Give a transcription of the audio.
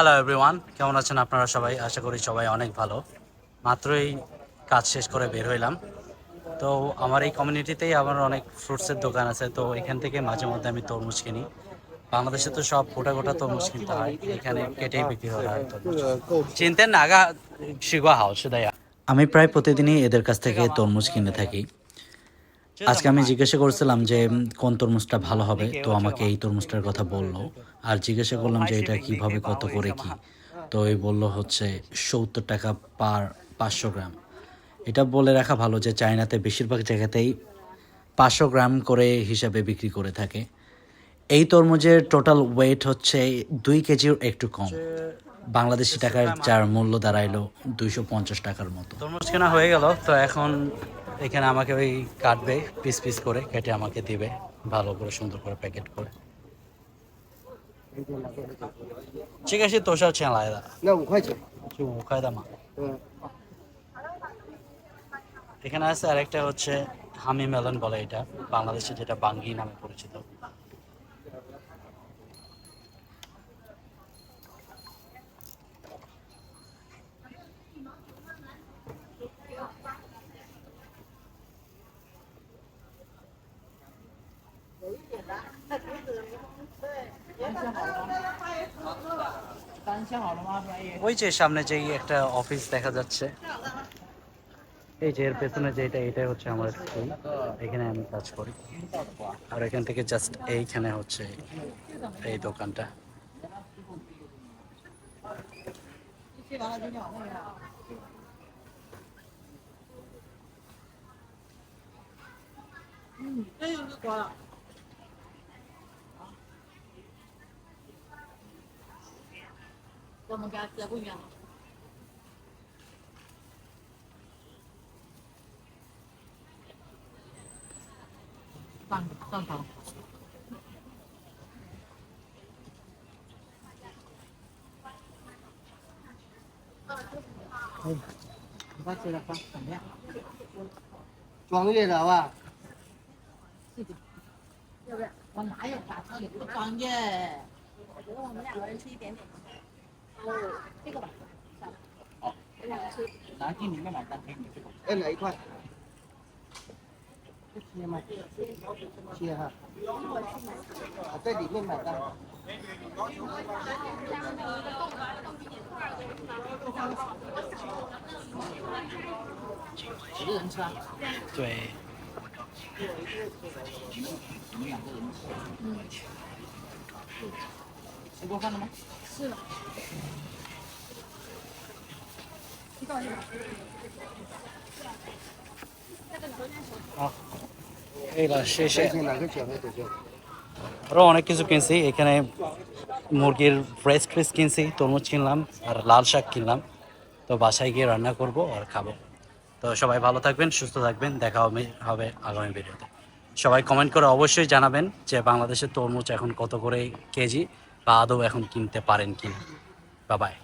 Hello everyone কেমন আছেন আপনারা সবাই? আশা করি সবাই অনেক ভালো। মাত্রই কাজ শেষ করে বের হইলাম। তো আমার এই কমিউনিটিতেই আমার অনেক ফ্রুটসের দোকান আছে। তো এখান থেকে মাঝে মধ্যে আমি তরমুজ কিনি। বাংলাদেশে তো সব গোটা গোটা তরমুজ কিনতে হয়। এখানে কেটেই বিক্রি হয় তরমুজ। চিনতেন না? আগা শিগা হাও সেদাইয়া আমি প্রায় প্রতিদিনই এদের কাছ থেকে তরমুজ কিনে থাকি। আজকে আমি জিজ্ঞাসা করছিলাম যে কোন তরমুজটা ভালো হবে? তো আমাকে এই তরমুজটার কথা বলল। আর জিজ্ঞাসা করলাম যে এটা কীভাবে কত করে কি? তো এই বলল হচ্ছে সত্তর টাকা পার পাঁচশো গ্রাম। এটা বলে রাখা ভালো যে চায়নাতে বেশিরভাগ জায়গাতেই পাঁচশো গ্রাম করে হিসাবে বিক্রি করে থাকে। এই তরমুজের টোটাল ওয়েট হচ্ছে দুই কেজির একটু কম। বাংলাদেশি টাকার যার মূল্য দাঁড়াইলো দুইশো পঞ্চাশ টাকার মতো। তরমুজ কেনা হয়ে গেল তো এখন এখানে আমাকে ওই কাটবে পিস পিস করে কেটে আমাকে দিবে ভালো করে সুন্দর করে প্যাকেট করে ঠিক আছে তোর সাথে ছেঁড়া লাগা 那五块钱。 就五块的嘛 嗯， এখানে আছে আরেকটা হচ্ছে হামি মেলন বলে এটা বাংলাদেশে যেটা বাঙ্গি নামে পরিচিত ওই যে সামনে যেই একটা অফিস দেখা যাচ্ছে। এই যে এর পেছনে যেটা, এটাই হচ্ছে আমার স্কুল এখানে আমি কাজ করি। আর এখান থেকে জাস্ট এইখানে হচ্ছে এই দোকানটা। 我们家隔不远上上糖可以我觉的。放怎么样专业的。话要不要我哪有打错你专业我觉得我们两个人吃一点点 哦，这个吧。好，我两个吃。拿进里面买单给你这个哎，哪一块？切吗？切哈。啊，在里面买单。几个人吃啊？对你们两个人吃。 嗯。吃过饭了吗？是了。好এইটা শেষে 这哪个小孩子就？ আরও অনেক কিছু কিনছি এখানে মুরগির ব্রেস্ট ফ্রেস কিনছি তরমুজ কিনলাম আর লাল শাক কিনলাম তো বাসায় গিয়ে রান্না করব আর খাবো তো সবাই ভালো থাকবেন সুস্থ থাকবেন দেখা হবে হবে আগামী ভিডিওতে সবাই কমেন্ট করে অবশ্যই জানাবেন যে বাংলাদেশের তরমুজ এখন কত করে কেজি বা আদৌ এখন কিনতে পারেন কিনা? বাবাই